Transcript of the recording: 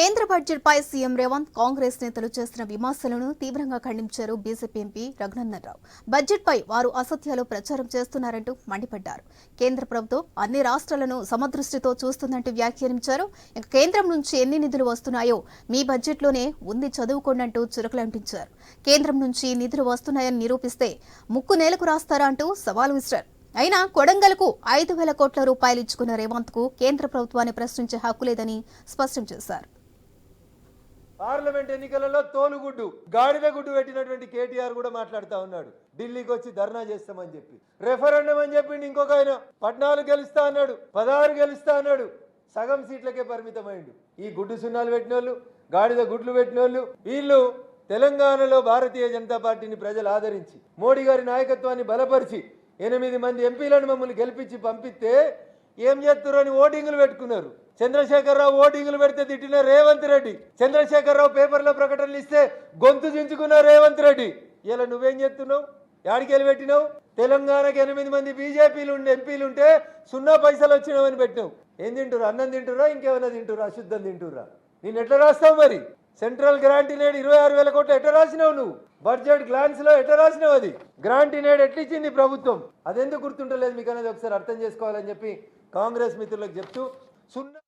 కేంద్ర బడ్జెట్పై సీఎం రేవంత్ కాంగ్రెస్ నేతలు చేస్తున్న విమర్శలను తీవ్రంగా ఖండించారు బీజేపీ ఎంపీ రఘునందన్ రావు బడ్జెట్పై వారు అసత్యాలు ప్రచారం చేస్తున్నారంటూ మండిపడ్డారు. కేంద్ర ప్రభుత్వం అన్ని రాష్ట్రాలను సమదృష్టితో చూస్తుందంటూ వ్యాఖ్యానించారు. ఇక కేంద్రం నుంచి ఎన్ని నిధులు వస్తున్నాయో మీ బడ్జెట్లోనే ఉంది చదువుకోండంటూ చురకలంటించారు. కేంద్రం నుంచి నిధులు వస్తున్నాయని నిరూపిస్తే ముక్కు నేలకు రాస్తారా అంటూ సవాల్ విసిరారు. అయినా కొడంగల్కు ఐదు వేల కోట్ల రూపాయలు ఇచ్చుకున్న రేవంత్కు కేంద్ర ప్రభుత్వాన్ని ప్రశ్నించే హక్కు లేదని స్పష్టం చేశారు. పార్లమెంట్ ఎన్నికలలో తోలుగుడ్డు గాడిద గుడ్డు పెట్టినటువంటి కేటీఆర్ కూడా మాట్లాడుతా ఉన్నాడు. ఢిల్లీకి వచ్చి ధర్నా చేస్తామని చెప్పి. రెఫరెండం అని చెప్పిండు ఇంకొక ఆయన. పద్నాలుగు గెలుస్తా అన్నాడు. పదహారు గెలుస్తా అన్నాడు. సగం సీట్లకే పరిమితమైండు. ఈ గుడ్డు సున్నాలు పెట్టిన వాళ్ళు గాడిద గుడ్లు పెట్టిన వాళ్ళు వీళ్ళు తెలంగాణలో భారతీయ జనతా పార్టీని ప్రజలు ఆదరించి మోడీ గారి నాయకత్వాన్ని బలపరిచి ఎనిమిది మంది ఎంపీలను మమ్మల్ని గెలిపించి పంపిస్తే ఏం చేస్తున్నారు ఓటింగులు పెట్టుకున్నారు. చంద్రశేఖరరావు ఓటింగులు పెడితే తిట్టిన రేవంత్ రెడ్డి. చంద్రశేఖరరావు పేపర్లో ప్రకటనలు ఇస్తే గొంతు దించుకున్న రేవంత్ రెడ్డి. ఇలా నువ్వేం చేస్తున్నావు? యాడికెళ్ళి పెట్టినావు? తెలంగాణకి ఎనిమిది మంది బీజేపీలు ఉండే ఎంపీలు ఉంటే సున్నా పైసలు వచ్చినావని పెట్టినావు. ఏం తింటురా అన్నం తింటురా ఇంకేమైనా తింటురా అశుద్ధం తింటురా నేను ఎట్లా రాస్తావు మరి? సెంట్రల్ గ్రాంట్ నేడు ఇరవై ఆరు వేల కోట్లు ఎట్లా రాసినావు నువ్వు? బడ్జెట్ గ్లాన్స్లో ఎట్లా రాసినావు అది? గ్రాంట్ నేడు ఎట్లా ఇచ్చింది ప్రభుత్వం? అదెందుకు గుర్తుంటలేదు మీకు అనేది ఒకసారి అర్థం చేసుకోవాలని చెప్పి కాంగ్రెస్ మిత్రులకు చెప్తూ సున్నా